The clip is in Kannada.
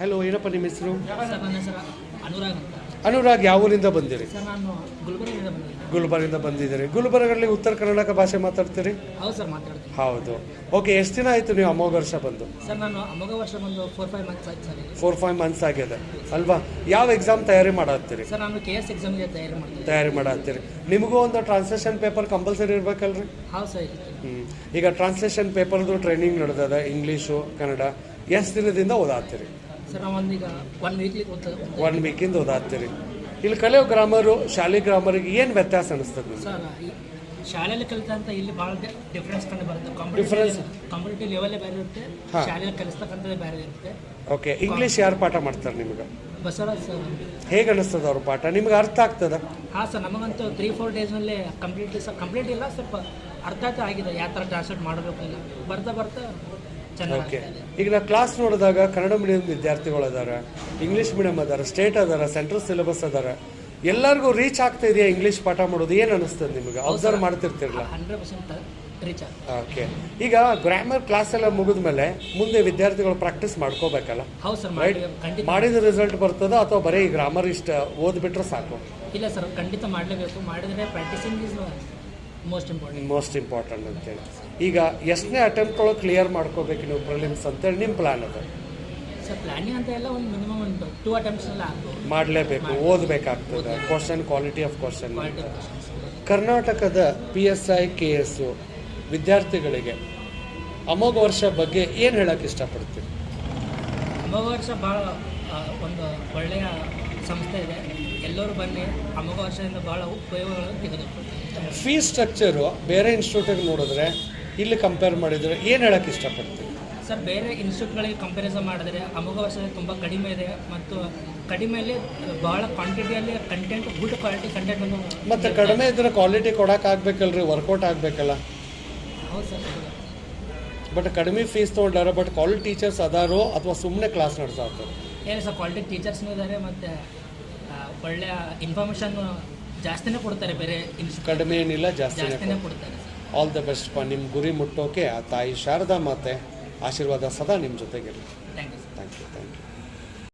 ಹಲೋ ಏನಪ್ಪ ನಿಮ್ಮ ಹೆಸರು? ಅನುರಾಗ್ ಅಂತ. ಅನುರಾಗ್ ಯಾವ ಊರಿಂದ ಬಂದಿರಿ? ಸರ್ ನಾನು ಗುಲ್ಬರ್ಗದಿಂದ ಬಂದಿದ್ದೀನಿ. ಗುಲ್ಬರ್ಗಿಂದ ಬಂದಿದ್ದೀರಿ. ಗುಲ್ಬರ್ಗಲ್ಲಿ ಉತ್ತರ ಕರ್ನಾಟಕ ಭಾಷೆ ಮಾತಾಡ್ತೀರಿ? ಹೌದು ಸರ್ ಮಾತಾಡ್ತೀನಿ ಹೌದು. ಓಕೆ ಎಷ್ಟು ದಿನ ಆಯಿತು ನೀವು ಅಮೋಘ ವರ್ಷ ಬಂದು? ಸರ್ ನಾನು ಅಮೋಘ ವರ್ಷ ಬಂದು ಫೋರ್ ಫೈವ್ ಮಂತ್ಸ್ ಆಯ್ತು ಸರ್ ಈಗ. ಫೋರ್ ಫೈವ್ ಮಂತ್ಸ್ ಆಗಿದೆ. ಅಲ್ವಾ? ಯಾವ ಎಕ್ಸಾಮ್ ತಯಾರಿ ಮಾಡತ್ತೀರಿ? ಸರ್ ನಾನು ಕೆ ಎಸ್ ಎಕ್ಸಾಮ್ಗೆ ತಯಾರಿ ಮಾಡ್ತೀನಿ. ತಯಾರಿ ಮಾಡತ್ತೀರಿ. ನಿಮಗೂ ಒಂದು ಟ್ರಾನ್ಸ್ಲೇಷನ್ ಪೇಪರ್ ಕಂಪಲ್ಸರಿ ಇರ್ಬೇಕಲ್ರಿ? ಹೌದು ಸರ್. ಈಗ ಟ್ರಾನ್ಸ್ಲೇಷನ್ ಪೇಪರ್ದು ಟ್ರೈನಿಂಗ್ ನಡೆದದ ಇಂಗ್ಲೀಷು ಕನ್ನಡ ಎಷ್ಟು ದಿನದಿಂದ ಓದಾತ್ತೀರಿ? ಒನ್ ವೀಕ್ ಇಂದ ಒನ್ ವೀಕಿಂದ ಓದಾತ್ತೀರಿ. ಇಲ್ಲಿ ಕಲಿಯೋ ಗ್ರಾಮರು ಶಾಲೆ ಗ್ರಾಮರಿಗೆ ಏನು ವ್ಯತ್ಯಾಸ ಅನಿಸ್ತದೆ ಶಾಲೆಯಲ್ಲಿ ಕಲಿತಂತ ಇಲ್ಲಿ ಭಾಳ ಡಿಫ್ರೆನ್ಸ್ ಕಂಡು ಬರುತ್ತೆ. ಡಿಫ್ರೆನ್ಸ್ ಕಾಂಪಿಟೇಟಿವ್ ಲೆವೆಲ್ ಬೇರೆ ಇರುತ್ತೆ. ಶಾಲೆಯಲ್ಲಿ ಕಲಿಸ್ತಕ್ಕಂಥದ್ದು ಬೇರೆ ಇರುತ್ತೆ. ಓಕೆ ಇಂಗ್ಲೀಷ್ ಯಾರು ಪಾಠ ಮಾಡ್ತಾರೆ ನಿಮ್ಗೆ? ಬಸವರಾಜ್ ಸರ್ ಹೇಗೆ ಅನಿಸ್ತದ ಅವ್ರ ಪಾಠ? ನಿಮ್ಗೆ ಅರ್ಥ ಆಗ್ತದ? ಹಾಂ ಸರ್ ನಮಗಂತೂ ತ್ರೀ ಫೋರ್ ಡೇಸ್ನಲ್ಲಿ ಕಂಪ್ಲೀಟ್ಲಿ ಸರ್ ಕಂಪ್ಲೀಟ್ ಇಲ್ಲ ಸ್ವಲ್ಪ ಅರ್ಥ ಆಗಿದೆ. ಯಾವ ಥರ ಟ್ರಾನ್ಸ್ಲೇಟ್ ಮಾಡಬೇಕು ಇಲ್ಲ ಬರ್ತಾ ಬರ್ತಾ ಓಕೆ ಈಗ ನಾವು ಕ್ಲಾಸ್ ನೋಡಿದಾಗ ಕನ್ನಡ ಮೀಡಿಯಂ ವಿದ್ಯಾರ್ಥಿಗಳು ಅದಾರ ಇಂಗ್ಲೀಷ್ ಮೀಡಿಯಂ ಅದಾರ ಸ್ಟೇಟ್ ಅದಾರ ಸೆಂಟ್ರಲ್ ಸಿಲೆಬಸ್ ಅದಾರ. ಎಲ್ಲರಿಗೂ ರೀಚ್ ಆಗ್ತಾ ಇದೆಯಾ ಇಂಗ್ಲೀಷ್ ಪಾಠ ಮಾಡೋದು? ಏನು ಅನಿಸ್ತದೆ ನಿಮಗೆ? ಅಬ್ಸರ್ವ್ ಮಾಡ್ತಿರ್ತಿರಲ್ಲ? ಓಕೆ ಈಗ ಗ್ರಾಮರ್ ಕ್ಲಾಸ್ ಎಲ್ಲ ಮುಗಿದ ಮೇಲೆ ಮುಂದೆ ವಿದ್ಯಾರ್ಥಿಗಳು ಪ್ರಾಕ್ಟೀಸ್ ಮಾಡ್ಕೋಬೇಕಲ್ಲ? ರೈಟ್ ಮಾಡಿದ ರಿಸಲ್ಟ್ ಬರ್ತದ ಅಥವಾ ಬರೀ ಗ್ರಾಮರ್ ಇಷ್ಟ ಓದ್ಬಿಟ್ರೆ ಸಾಕು? ಇಲ್ಲ ಸರ್ ಖಂಡಿತ ಮಾಡಲೇಬೇಕು. ಮಾಡಿದ್ರೆ practicing is most important most important ಅಂತೇಳಿ. ಈಗ ಎಷ್ಟನೇ ಅಟೆಂಪ್ಟ್ ಒಳಗೆ ಕ್ಲಿಯರ್ ಮಾಡ್ಕೋಬೇಕು ನೀವು ಪ್ರಿಲಿಮ್ಸ್ ಅಂತೇಳಿ ನಿಮ್ಮ ಪ್ಲಾನ್ ಅದ. ಸರ್ ಪ್ಲಾನಿಂಗ್ ಅಂತ ಎಲ್ಲ ಒಂದು ಮಿನಿಮಮ್ ಒಂದು ಟೂ ಅಟೆಂಪ್ಟ್ಸ್ ಎಲ್ಲ ಮಾಡಲೇಬೇಕು ಓದಬೇಕಾಗ್ತದೆ. ಕ್ವಶನ್ ಕ್ವಾಲಿಟಿ ಆಫ್ ಕ್ವಶನ್ ಕರ್ನಾಟಕದ P S I K S ವಿದ್ಯಾರ್ಥಿಗಳಿಗೆ ಅಮೋಘ ವರ್ಷ ಬಗ್ಗೆ ಏನು ಹೇಳಕ್ಕೆ ಇಷ್ಟಪಡ್ತೀವಿ ಅಮೋಘ ವರ್ಷ ಭಾಳ ಒಂದು ಒಳ್ಳೆಯ ಸಂಸ್ಥೆ ಇದೆ. ಎಲ್ಲರೂ ಬನ್ನಿ. ಅಮೋಘ ವರ್ಷದಿಂದ ಭಾಳ ಉಪಯೋಗಗಳು ತೆಗೆದುಕೊಳ್ತೀವಿ ಫೀಸ್ ಸ್ಟ್ರಕ್ಚರು ಬೇರೆ ಇನ್ಸ್ಟಿಟ್ಯೂಟಿಗೆ ನೋಡಿದ್ರೆ ಇಲ್ಲಿ ಕಂಪೇರ್ ಮಾಡಿದರೆ ಏನು ಹೇಳಕ್ಕೆ ಇಷ್ಟಪಡ್ತೀವಿ ಸರ್ ಬೇರೆ ಇನ್ಸ್ಟಿಟ್ಯೂಟ್ಗಳಿಗೆ ಕಂಪ್ಯಾರಿಸನ್ ಮಾಡಿದ್ರೆ ಅಮೋಘ ವರ್ಷದಲ್ಲಿ ತುಂಬ ಕಡಿಮೆ ಇದೆ ಮತ್ತು ಕಡಿಮೆಯಲ್ಲಿ ಭಾಳ ಕ್ವಾಂಟಿಟಿಯಲ್ಲಿ ಕಂಟೆಂಟ್ ಗುಡ್ ಕ್ವಾಲಿಟಿ ಕಂಟೆಂಟ್ ಅನ್ನು ಮತ್ತು ಕಡಿಮೆ ಇದ್ರೆ ಕ್ವಾಲಿಟಿ ಕೊಡೋಕೆ ಆಗ್ಬೇಕಲ್ರಿ ವರ್ಕೌಟ್ ಆಗಬೇಕಲ್ಲ. ಹೌದು ಸರ್ ಬಟ್ ಕಡಿಮೆ ಫೀಸ್ ತೊಗೊಂಡಾರ ಬಟ್ ಕ್ವಾಲಿಟಿ ಟೀಚರ್ಸ್ ಅದಾರೋ ಅಥವಾ ಸುಮ್ಮನೆ ಕ್ಲಾಸ್ ನಡೆಸಾತಾರೆ ಏನು ಸರ್ ಕ್ವಾಲಿಟಿ ಟೀಚರ್ಸ್ನೂ ಇದ್ದಾರೆ ಮತ್ತು ಒಳ್ಳೆಯ ಇನ್ಫಾರ್ಮೇಷನ್ ಜಾಸ್ತಿನೇ ಕೊಡ್ತಾರೆ ಬೇರೆ ಕಡಿಮೆ ಏನಿಲ್ಲ ಜಾಸ್ತಿನೇ ಕೊಡ್ತಾರೆ. ಆಲ್ ದ ಬೆಸ್ಟ್ ಪಾ ನಿಮ್ಮ ಗುರಿ ಮುಟ್ಟೋಕೆ ಆ ತಾಯಿ ಶಾರದಾ ಮಾತೆ ಆಶೀರ್ವಾದ ಸದಾ ನಿಮ್ಮ ಜೊತೆಗಿರಲಿ. Thank you sir thank you thank you